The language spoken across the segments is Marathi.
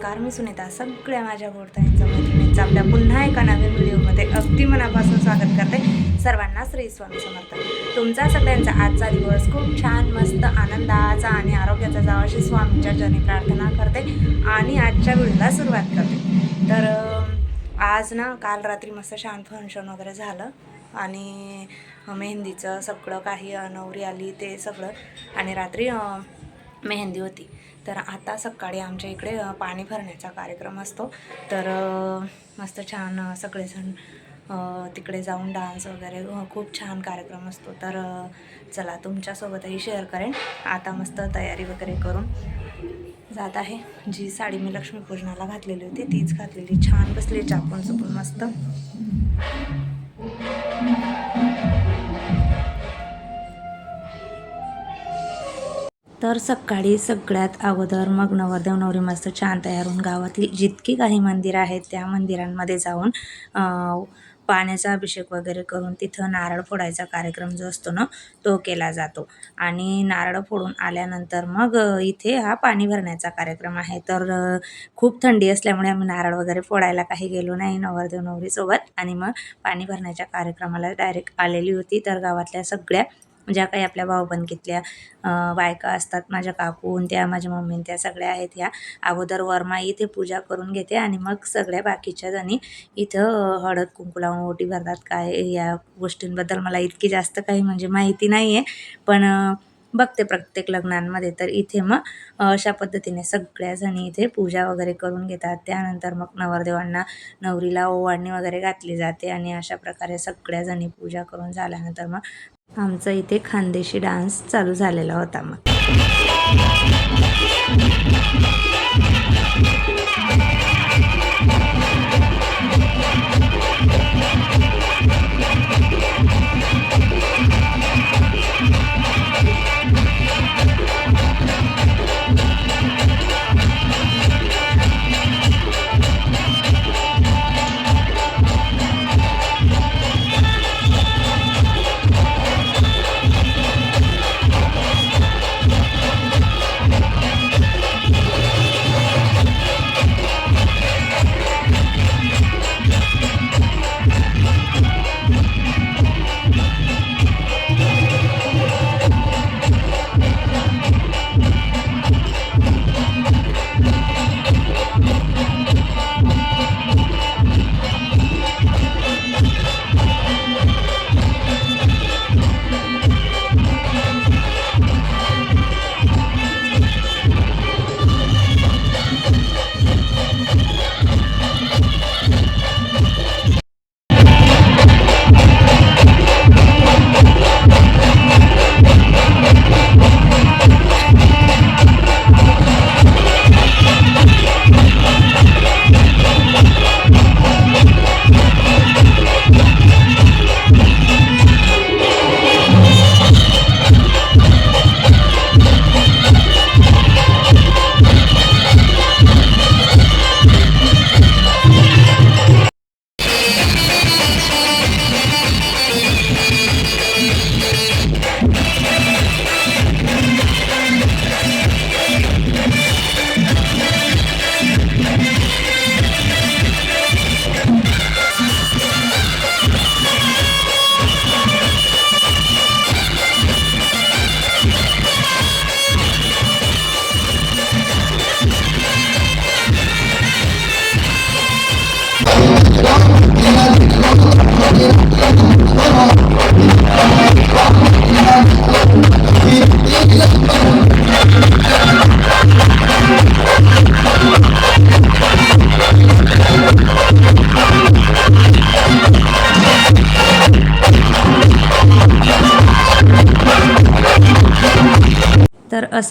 नमस्कार मी सुनीता. सगळ्या माझ्या गोडताईंचा मैत्रिणींचं आपल्या पुन्हा एका नवीन व्हिडिओमध्ये अगदी मनापासून स्वागत करते सर्वांना श्री स्वामी समर्थ. तुमचा सगळ्यांचा आजचा दिवस खूप छान मस्त आनंदाचा आणि आरोग्याचा जावा अशी स्वामीच्या जनी प्रार्थना करते आणि आजच्या व्हिडिओला सुरुवात करते. तर आज ना काल रात्री मस्त छान फंक्शन वगैरे झालं आणि मेहंदीचं सगळं काही नवरी आली ते सगळं आणि रात्री मेहंदी होती. तर आता सकाळी आमच्या इकडे पाणी भरण्याचा कार्यक्रम असतो. तर मस्त छान सगळेजण तिकडे जाऊन डान्स वगैरे खूप छान कार्यक्रम असतो. तर चला तुमच्यासोबतही शेअर करेन. आता मस्त तयारी वगैरे करून जात आहे. जी साडी मी लक्ष्मीपूजनाला घातलेली होती तीच घातलेली. छान बसली चापून चुपून मस्त. तर सकाळी सगळ्यात अगोदर मग नवरदेव नवरी मस्त छान तयार होऊन गावातील जितकी काही मंदिरं आहेत त्या मंदिरांमध्ये जाऊन पाण्याचा अभिषेक वगैरे करून तिथं नारळ फोडायचा कार्यक्रम जो असतो ना तो केला जातो. आणि नारळ फोडून आल्यानंतर मग इथे हा पाणी भरण्याचा कार्यक्रम आहे. तर खूप थंडी असल्यामुळे आम्ही नारळ वगैरे फोडायला काही गेलो नाही नवरदेव नवरीसोबत. आणि मग पाणी भरण्याच्या कार्यक्रमाला डायरेक्ट आलेली होती. तर गावातल्या सगळ्या ज्या काही आपल्या भाऊबंदकीतल्या बायका असतात माझ्या काकून त्या माझ्या मम्मीन त्या सगळ्या आहेत ह्या अगोदर वरमा इथे पूजा करून घेते आणि मग सगळ्या बाकीच्या जणी इथं हळद कुंकू लावून ओटी भरतात. काय या गोष्टींबद्दल मला इतकी जास्त काही म्हणजे माहिती नाही आहे पण बघते प्रत्येक लग्नांमध्ये. तर इथे मग अशा पद्धतीने सगळ्याजणी इथे पूजा वगैरे करून घेतात. त्यानंतर मग नवरदेवांना नवरीला ओवाळणी वगैरे घातली जाते आणि अशा प्रकारे सगळ्याजणी पूजा करून झाल्यानंतर मग आमचा इथे खानदेशी डान्स चालू झालेला होता मग.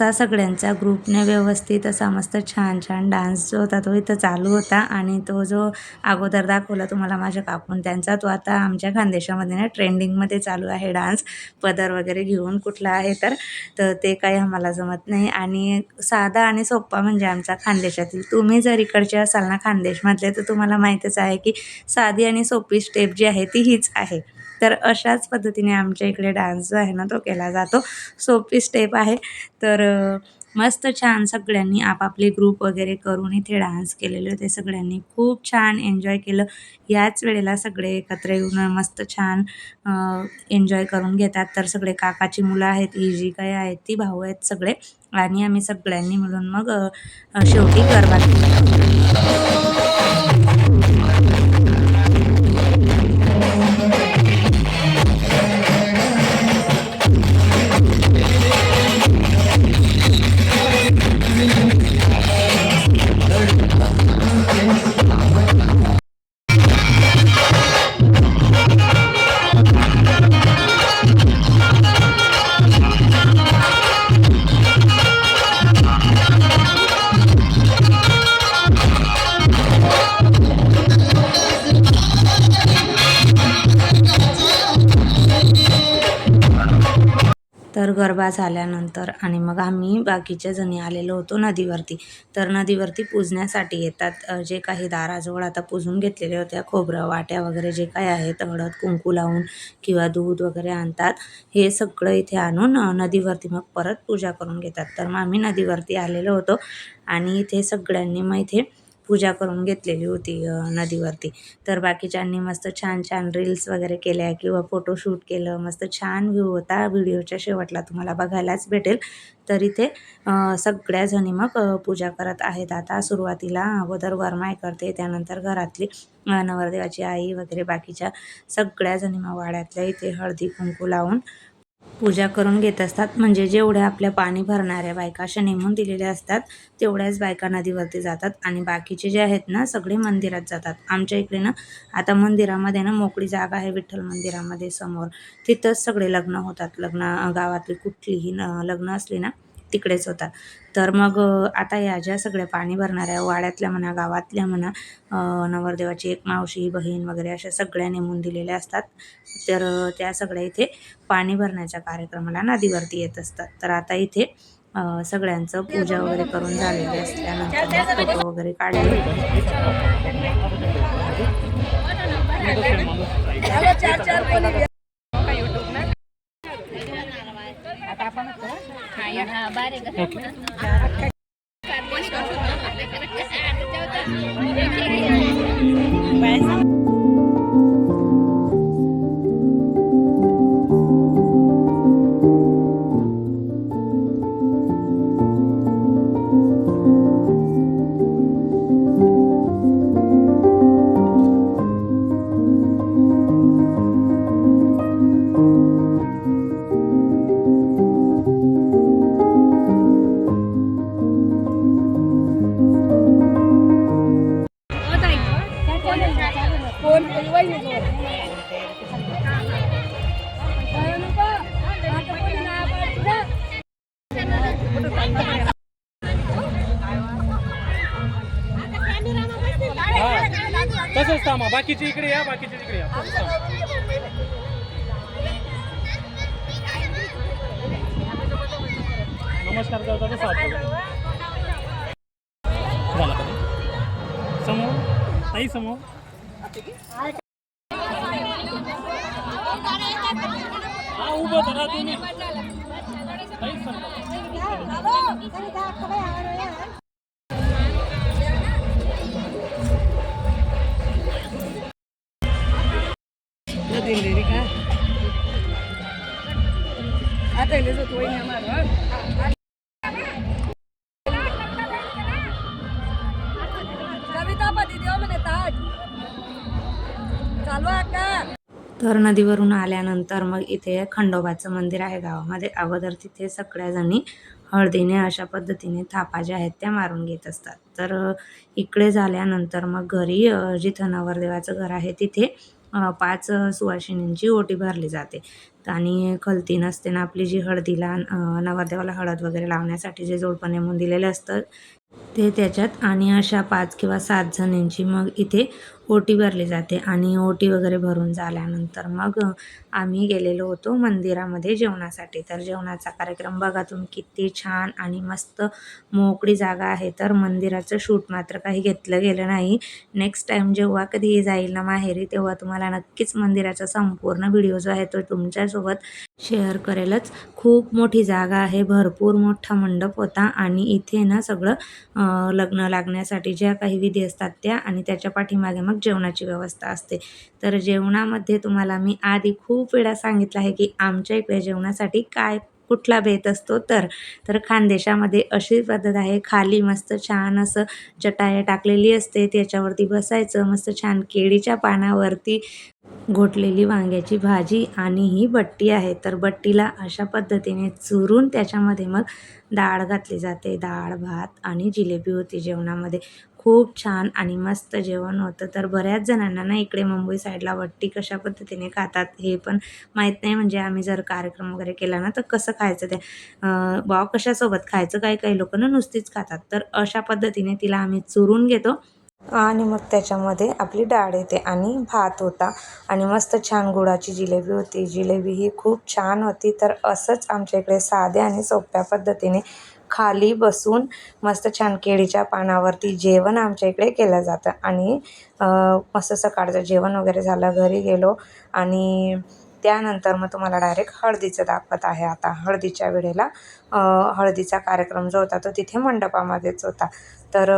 असा सगळ्यांचा ग्रुपने व्यवस्थित असा मस्त छान छान डान्स जो होता तो इथं चालू होता. आणि तो जो अगोदर दाखवला तुम्हाला माझ्या काकून त्यांचा तो आता आमच्या खानदेशामध्ये ना ट्रेंडिंगमध्ये चालू आहे डान्स पदर वगैरे घेऊन कुठला आहे तर तर ते काही आम्हाला जमत नाही. आणि साधा आणि सोप्पा म्हणजे आमचा खानदेशातील. तुम्ही जर इकडचे असाल ना खानदेशमधले तर तुम्हाला माहीतच आहे की साधी आणि सोपी स्टेप जी आहे ती हीच आहे. तर अशाच पद्धतीने आमच्या इकडे डान्स जो आहे ना तो केला जातो. सोपी स्टेप आहे. तर मस्त छान सगळ्यांनी आपापले ग्रुप वगैरे करून इथे डान्स केलेले होते. सगळ्यांनी खूप छान एन्जॉय केलं. याच वेळेला सगळे एकत्र येऊन मस्त छान एन्जॉय करून घेतात. तर सगळे काकाची मुलं आहेत ही जी काय आहेत ती भाऊ आहेत सगळे. आणि आम्ही सगळ्यांनी मिळून मग शेवटी गरबा केला तर गरबा झाल्यानंतर आणि मग आम्ही बाकीच्या जणी आलेलो होतो नदीवरती. तर नदीवरती पूजण्यासाठी येतात जे काही दाराजवळ आता पूजून घेतलेले होत्या खोबरं वाट्या वगैरे जे काही आहेत हळद कुंकू लावून किंवा दूध वगैरे आणतात हे सगळं इथे आणून नदीवरती मग परत पूजा करून घेतात. तर मग आम्ही नदीवरती आलेलो होतो आणि इथे सगळ्यांनी मग इथे पूजा करून घेतलेली होती नदीवरती. तर बाकीच्यांनी मस्त छान छान रील्स वगैरे केल्या किंवा फोटोशूट केलं. मस्त छान व्ह्यू होता. व्हिडिओच्या शेवटला तुम्हाला बघायलाच भेटेल. तर इथे सगळ्या जणी मग पूजा करत आहेत. आता सुरुवातीला अगोदर वरमाय करते त्यानंतर घरातली नवरदेवाची आई वगैरे बाकीच्या सगळ्या जणी मग वाड्यातल्या इथे हळदी कुंकू लावून पूजा करून घेत असतात. म्हणजे जेवढ्या आपल्या पाणी भरणाऱ्या बायका अशा नेमून दिलेल्या असतात तेवढ्याच बायका नदीवरती जातात आणि बाकीचे जे आहेत ना सगळे मंदिरात जातात. आमच्या इकडे ना आता मंदिरामध्ये ना मोकळी जागा आहे विठ्ठल मंदिरामध्ये समोर. तिथंच सगळे लग्न होतात. लग्न गावातली कुठलीही न लग्न असली ना तिकडेच होतात तर मग आता या ज्या सगळ्या पाणी भरणाऱ्या वाड्यातल्या म्हणा गावातल्या म्हणा नवरदेवाची एक मावशी बहीण वगैरे अशा सगळ्या नेमून दिलेल्या असतात. तर त्या सगळ्या इथे पाणी भरण्याच्या कार्यक्रमाला नदीवरती येत असतात. तर आता इथे सगळ्यांचं पूजा वगैरे करून झालेली असल्यानंतर फोटो वगैरे काढले. હા બારે तसंच थांबा बाकीचे इकडे या बाकीचे तिकडे या. नमस्कार करताना साथ? समोर? ताई समोर? हा उभं धरा तुम्ही ताई समोर कविता तर नदीवरून आल्यानंतर मग इथे खंडोबाचं मंदिर आहे गावामध्ये. अगोदर तिथे सगळ्याजणी हळदीने अशा पद्धतीने थापा ज्या आहेत त्या मारून घेत असतात. तर इकडे झाल्यानंतर मग घरी जिथं नवरदेवाचं घर आहे तिथे पाच अ, सुवासिनींची ओटी भरली जाते. आणि खलती नसते ना आपली जी हळदीला नवरदेवाला हळद वगैरे लावण्यासाठी जे जोडपणे नेमून दिलेलं असतं ते त्याच्यात आणि अशा पाच किंवा सात जणींची मग इथे ओटी भरली जाते आणि ओटी वगैरे भरून झाल्यानंतर मग आम्ही गेलेलो होतो मंदिरामध्ये जेवणासाठी. तर जेवणाचा कार्यक्रम बघा तुम्ही किती छान आणि मस्त मोकळी जागा आहे. तर मंदिराचं शूट मात्र काही घेतलं गेलं नाही. नेक्स्ट टाईम जेव्हा कधी जाईल ना माहेरी तेव्हा तुम्हाला नक्कीच मंदिराचा संपूर्ण व्हिडिओ जो आहे तो तुमच्यासोबत शेअर करेलच. खूप मोठी जागा आहे भरपूर मोठा मंडप होता आणि इथे ना सगळं लग्न लागण्यासाठी ज्या काही विधी असतात त्या आणि त्याच्या पाठीमागे मग जेवणाची व्यवस्था असते. तर जेवणामध्ये तुम्हाला मी आधी खूप वेळा सांगितलं आहे की आमच्या इकडे जेवणासाठी काय कुठला बेत असतो तर तर खानदेशामध्ये अशी पद्धत आहे खाली मस्त छान असं चटाया टाकलेली असते त्याच्यावरती बसायचं मस्त छान केळीच्या पानावरती घोटलेली वांग्याची भाजी आणि ही बट्टी आहे. तर बट्टीला अशा पद्धतीने चुरून त्याच्यामध्ये मग डाळ घातली जाते. डाळ भात आणि जिलेबी होती जेवणामध्ये. खूप छान आणि मस्त जेवण होतं. तर बऱ्याच जणांना ना इकडे मुंबई साईडला वट्टी कशा पद्धतीने खातात हे पण माहीत नाही. म्हणजे आम्ही जर कार्यक्रम वगैरे केला ना तर कसं खायचं ते? वाव कशासोबत? खायचं काही काही लोक ना नुसतीच खातात. तर अशा पद्धतीने तिला आम्ही चुरून घेतो. आणि मग त्याच्यामध्ये आपली डाळ येते आणि भात होता. आणि मस्त छान गुळाची जिलेबी होती. जिलेबी ही खूप छान होती. तर असंच आमच्या इकडे साध्या आणि सोप्या पद्धतीने खाली बसून मस्त छान केळीच्या पानावरती जेवण आमच्या इकडे केलं जातं. आणि मस्त सकाळचं जेवण वगैरे झालं घरी गेलो आणि त्यानंतर मग तुम्हाला डायरेक्ट हळदीचं दाखवत आहे आता. हळदीच्या वेळेला हळदीचा कार्यक्रम जो होता तो तिथे मंडपामध्येच होता. तर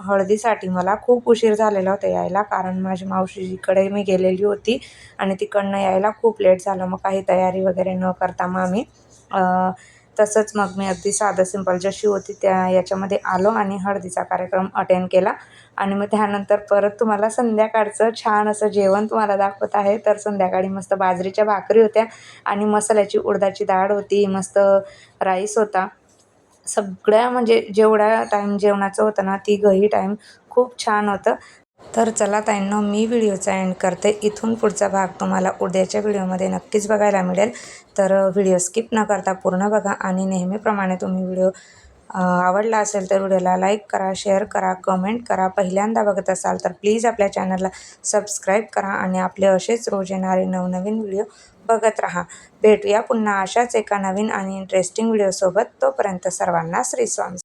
हळदीसाठी मला खूप उशीर झालेला होता यायला कारण माझी मावशीकडे मी गेलेली होती आणि तिकडनं यायला खूप लेट झालं. मग काही तयारी वगैरे न करता मग आम्ही तसंच मग मी अगदी साधं सिंपल जशी होती त्या याच्यामध्ये आलो आणि हळदीचा कार्यक्रम अटेंड केला. आणि मग त्यानंतर परत तुम्हाला संध्याकाळचं छान असं जेवण तुम्हाला दाखवत आहे. तर संध्याकाळी मस्त बाजरीच्या भाकरी होत्या आणि मसाल्याची उडदाची डाळ होती मस्त राईस होता. सगळ्या म्हणजे जेवढा टाईम जेवणाचं होतं ना ती घही टाईम खूप छान होतं. तर चला ताईंनो मी व्हिडिओचा एंड करते. इथून पुढचा भाग तुम्हाला उद्याच्या व्हिडिओमध्ये नक्कीच बघायला मिळेल. तर व्हिडिओ स्किप न करता पूर्ण बघा आणि नेहमीप्रमाणे तुम्ही व्हिडिओ आवडला असेल तर व्हिडिओला लाईक करा शेअर करा कमेंट करा. पहिल्यांदा बघत असाल तर प्लीज आपल्या चॅनलला सबस्क्राईब करा आणि आपले असेच रोज येणारे नवनवीन व्हिडिओ बघत राहा. भेटूया पुन्हा अशाच एका नवीन आणि इंटरेस्टिंग व्हिडिओसोबत तोपर्यंत सर्वांना श्रीस्वामी